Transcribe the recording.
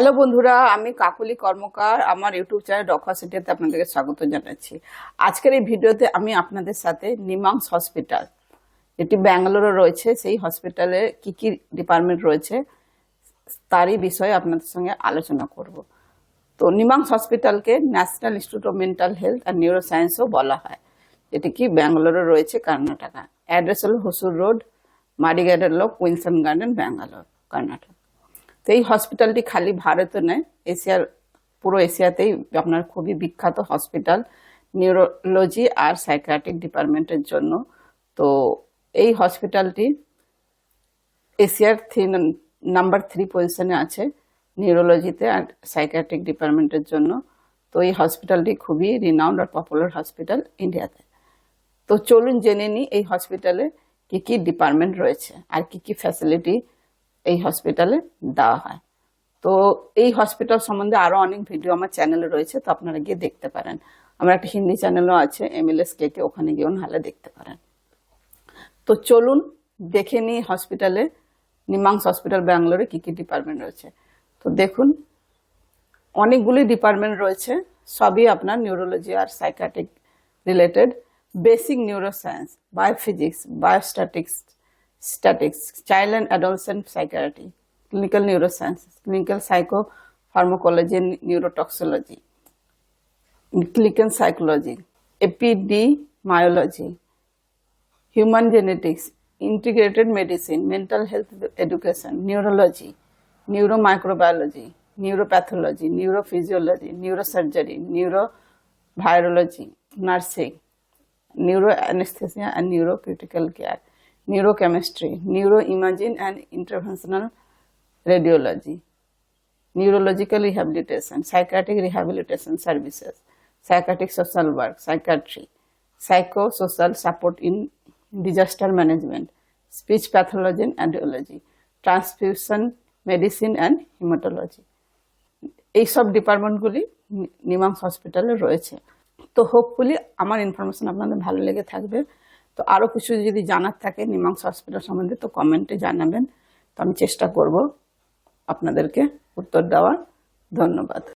Hello বন্ধুরা, আমি কাকলি কর্মকার, আমার ইউটিউব চ্যানেল ডক্টর সিটিতে আপনাদেরকে স্বাগত জানাচ্ছি। আজকের এই ভিডিওতে আমি আপনাদের সাথে নিমাংস হসপিটাল, এটি ব্যাঙ্গালোরে রয়েছে, সেই হসপিটালে কি কি ডিপার্টমেন্ট রয়েছে, তারই বিষয়ে আপনাদের সঙ্গে আলোচনা করব। তো NIMHANS হসপিটালকে national institute of mental health and neuro সায়েন্সও বলা হয়। এটি কি ব্যাঙ্গালোরে রয়েছে, কর্ণাটকা? অ্যাড্রেস হল হুসুর রোড মাডিগাডালো কুইন্সন গার্ডেন, ব্যাঙ্গালোর, কর্ণাটক। তো এই হসপিটালটি খালি ভারতে নয়, এশিয়ার, পুরো এশিয়াতেই আপনার খুবই বিখ্যাত হসপিটাল নিউরোলজি আর সাইকিয়াট্রিক ডিপার্টমেন্টের জন্য। তো এই হসপিটালটি এশিয়ার থ্রি নাম্বার থ্রি পজিশনে আছে নিউরোলজিতে আর সাইকিয়াট্রিক ডিপার্টমেন্টের জন্য। তো এই হসপিটালটি খুবই রিনাউন্ড আর পপুলার হসপিটাল ইন্ডিয়াতে তো চলুন জেনে নিই এই হসপিটালে কি কি ডিপার্টমেন্ট রয়েছে আর কি কি ফ্যাসিলিটি এই হসপিটালে দেওয়া হয়। তো এই হসপিটাল সম্বন্ধে আরও অনেক ভিডিও আমার চ্যানেলে রয়েছে, তো আপনারা গিয়ে দেখতে পারেন। আমার একটা হিন্দি চ্যানেলও আছে এমএলএস কেতে ওখানে গিয়েও নাহলে দেখতে পারেন। তো চলুন, দেখে নিই হসপিটালে নিমাংস হসপিটাল ব্যাঙ্গালোরে কি কি ডিপার্টমেন্ট রয়েছে। তো দেখুন, অনেকগুলি ডিপার্টমেন্ট রয়েছে, সবই আপনার neurology R psychiatric related basic neuroscience biophysics biostatistics statics, child and adolescent psychiatry, clinical neuroscience, clinical psychopharmacology and neurotoxicology, clinical psychology, epidemiology, myology, human genetics, integrated medicine, mental health education, neurology, neuromicrobiology, neuropathology, neurophysiology, neurosurgery, neurovirology, nursing, neuroanesthesia and neurocritical care neurochemistry, neuroimaging and interventional radiology, neurological rehabilitation, psychiatric rehabilitation services, psychiatric social work, psychiatry, psychosocial support in disaster management, speech pathology and audiology, transfusion medicine and hematology. এইসব ডিপার্টমেন্টগুলি নিমাংস হসপিটালে রয়েছে তো hopefully আমার information আপনাদের ভালো লেগে থাকবে তো আরও কিছু যদি জানার থাকে, নিমাংস হসপিটাল সম্বন্ধে তো কমেন্টে জানাবেন। তো আমি চেষ্টা করব আপনাদেরকে উত্তর দেওয়ার। ধন্যবাদ।